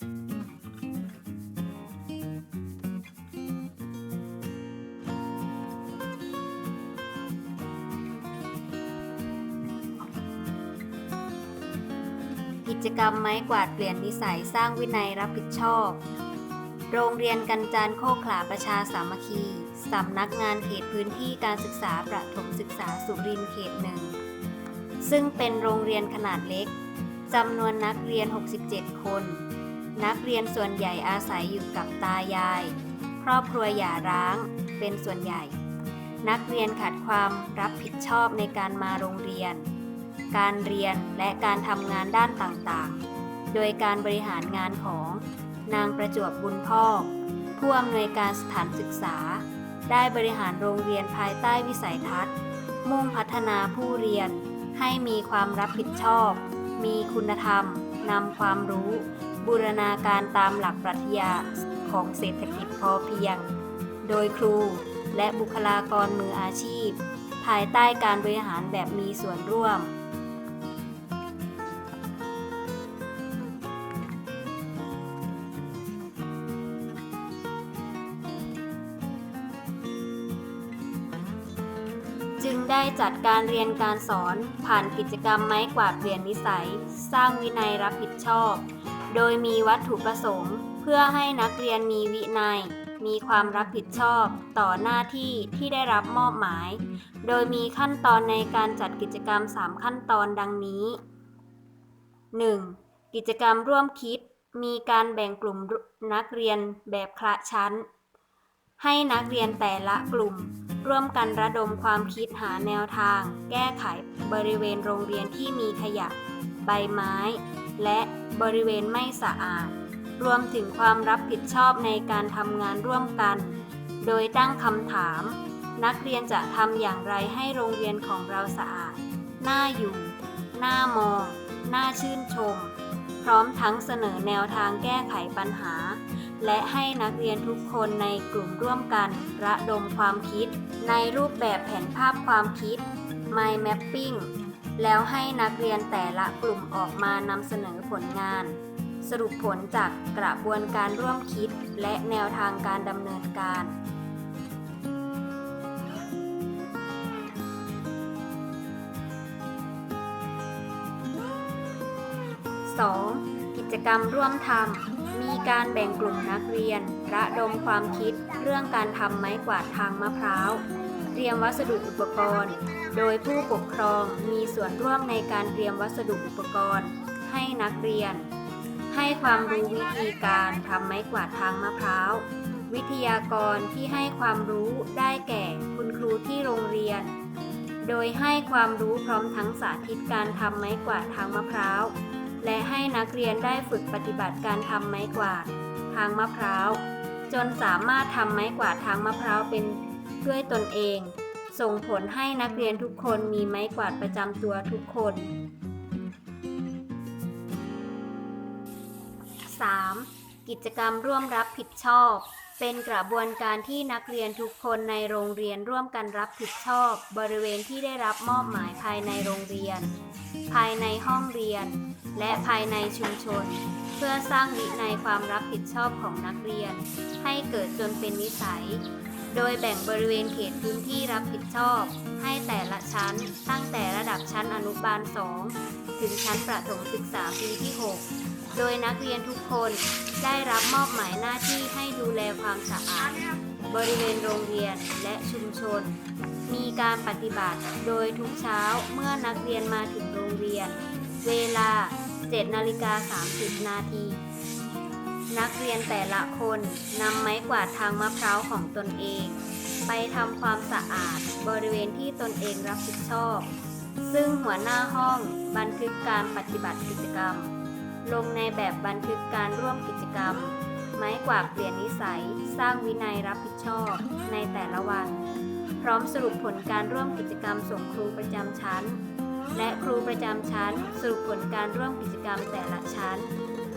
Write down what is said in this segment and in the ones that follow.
กิจกรรมไม้กวาดเปลี่ยนนิสัยสร้างวินัยรับผิดชอบ โรงเรียนกันจานโคกขลาประชาสามัคคีสำนักงานเขตพื้นที่การศึกษาประถมศึกษาสุรินทร์เขตหนึ่ง ซึ่งเป็นโรงเรียนขนาดเล็กจำนวนนักเรียน 67 คน นักเรียนส่วนใหญ่อาศัยอยู่กับตายาย ครอบครัวหย่าร้างเป็นส่วนใหญ่ นักเรียนขาดความรับผิดชอบในการมาโรงเรียน การเรียนและการทำงานด้านต่างๆ โดยการบริหารงานของนางประจวบบุญพอกผู้อำนวยการสถานศึกษา ได้บริหารโรงเรียนภายใต้วิสัยทัศน์ มุ่งพัฒนาผู้เรียนให้มีความรับผิดชอบ มีคุณธรรมนำความรู้ บูรณาการตามหลักปรัชญาของเศรษฐกิจพอเพียง โดยครูและบุคลากรมืออาชีพ ภายใต้การบริหารแบบมีส่วนร่วม จึงได้จัดการเรียนการสอนผ่านกิจกรรมไม้กวาดเปลี่ยนนิสัย สร้างวินัยรับผิดชอบ โดยมีวัตถุประสงค์ เพื่อให้นักเรียนมีวินัย มีความรับผิดชอบต่อหน้าที่ที่ได้รับมอบหมาย โดยมีขั้นตอนในการจัดกิจกรรม 3 ขั้นตอนดังนี้ 1. กิจกรรมร่วมคิด มีการแบ่งกลุ่มนักเรียนแบบคละชั้น ให้นักเรียนแต่ละกลุ่ม ร่วมกันระดมความคิดหาแนวทาง แก้ไขบริเวณโรงเรียนที่มีขยะ ใบไม้ และบริเวณไม่สะอาด รวมถึงความรับผิดชอบในการทำงานร่วมกัน โดยตั้งคำถาม นักเรียนจะทำอย่างไรให้โรงเรียนของเราสะอาด น่าอยู่ น่ามอง น่าชื่นชม พร้อมทั้งเสนอแนวทางแก้ไขปัญหา และให้นักเรียนทุกคนในกลุ่มร่วมกัน ระดมความคิด ในรูปแบบแผนภาพความคิด Mind Mapping แล้วให้นักเรียนแต่ละกลุ่มออกมานำเสนอผลงาน สรุปผลจากกระบวนการร่วมคิดและแนวทางการดำเนินการ 2. กิจกรรมร่วมทำมีการแบ่งกลุ่มนักเรียน ระดมความคิดเรื่องการทำไม้กวาดทางมะพร้าว ยมวัสดุอุปกรณ์ โดยผู้ปกครองมีส่วนร่วมในการเตรียมวัสดุอุปกรณ์ ให้นักเรียน ให้ความรู้วิธีการทำไม้กวาดทางมะพร้าว วิทยากรที่ให้ความรู้ได้แก่คุณครูที่โรงเรียน โดยให้ความรู้พร้อมทั้งสาธิตการทำไม้กวาดทางมะพร้าว และให้นักเรียนได้ฝึกปฏิบัติการทำไม้กวาดทางมะพร้าวจนสามารถทำไม้กวาดทางมะพร้าวเป็นด้วยตนเอง ส่งผลให้นักเรียนทุกคนมีไม้กวาดประจำตัวทุกคน 3. กิจกรรมร่วมรับผิดชอบ เป็นกระบวนการที่นักเรียนทุกคนในโรงเรียนร่วมกันรับผิดชอบ บริเวณที่ได้รับมอบหมายภายในโรงเรียน ภายในห้องเรียน และภายในชุมชน เพื่อสร้างวินัยความรับผิดชอบของนักเรียน ให้เกิดจนเป็นนิสัย โดยแบ่งบริเวณเขตพื้นที่รับผิดชอบ ให้แต่ละชั้นตั้งแต่ระดับชั้นอนุบาล 2 ถึงชั้นประถมศึกษาปีที่ 6 โดยนักเรียนทุกคนได้รับมอบหมายหน้าที่ให้ดูแลความสะอาด บริเวณโรงเรียนและชุมชน มีการปฏิบัติโดยทุกเช้าเมื่อนักเรียนมาถึงโรงเรียน เวลา 7 นาฬิกา 30 นาที นักเรียนแต่ละคนนำไม้กวาดทางมะพร้าวของตนเอง ไปทำความสะอาดบริเวณที่ตนเองรับผิดชอบ ซึ่งหัวหน้าห้องบันทึกการปฏิบัติกิจกรรม ลงในแบบบันทึกการร่วมกิจกรรม ไม้กวาดเปลี่ยนนิสัย สร้างวินัยรับผิดชอบในแต่ละวัน พร้อมสรุปผลการร่วมกิจกรรมส่งครูประจำชั้น และครูประจำชั้นสรุปผลการร่วมกิจกรรมแต่ละชั้น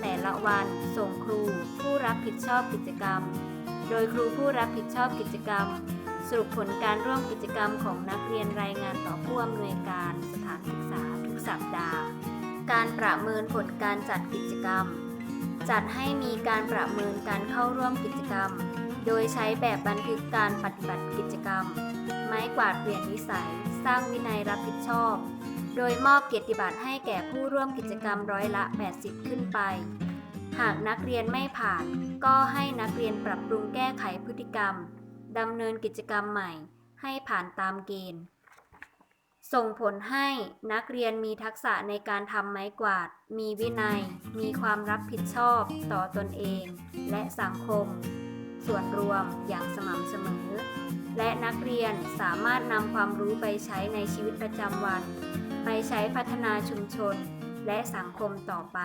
แต่ละวัน ส่งครูผู้รับผิดชอบกิจกรรม โดยครูผู้รับผิดชอบกิจกรรม สรุปผลการร่วมกิจกรรมของนักเรียนรายงานต่อผู้อำนวยการสถานศึกษาทุกสัปดาห์ การประเมินผลการจัดกิจกรรม จัดให้มีการประเมินการเข้าร่วมกิจกรรม โดยใช้แบบบันทึกการปฏิบัติกิจกรรม ไม้กวาดเปลี่ยนนิสัย สร้างวินัยรับผิดชอบ โดยมอบเกียรติบัตรให้แก่ผู้ร่วมกิจกรรมร้อยละ 80 ขึ้นไป หากนักเรียนไม่ผ่าน ก็ให้นักเรียนปรับปรุงแก้ไขพฤติกรรมดำเนินกิจกรรมใหม่ ให้ผ่านตามเกณฑ์ ส่งผลให้นักเรียนมีทักษะในการทำไม้กวาด มีวินัย มีความรับผิดชอบต่อตนเอง และสังคม ส่วนรวมอย่างสม่ำเสมอ และนักเรียนสามารถนำความรู้ไปใช้ในชีวิตประจำวัน ไปใช้พัฒนาชุมชนและสังคมต่อไป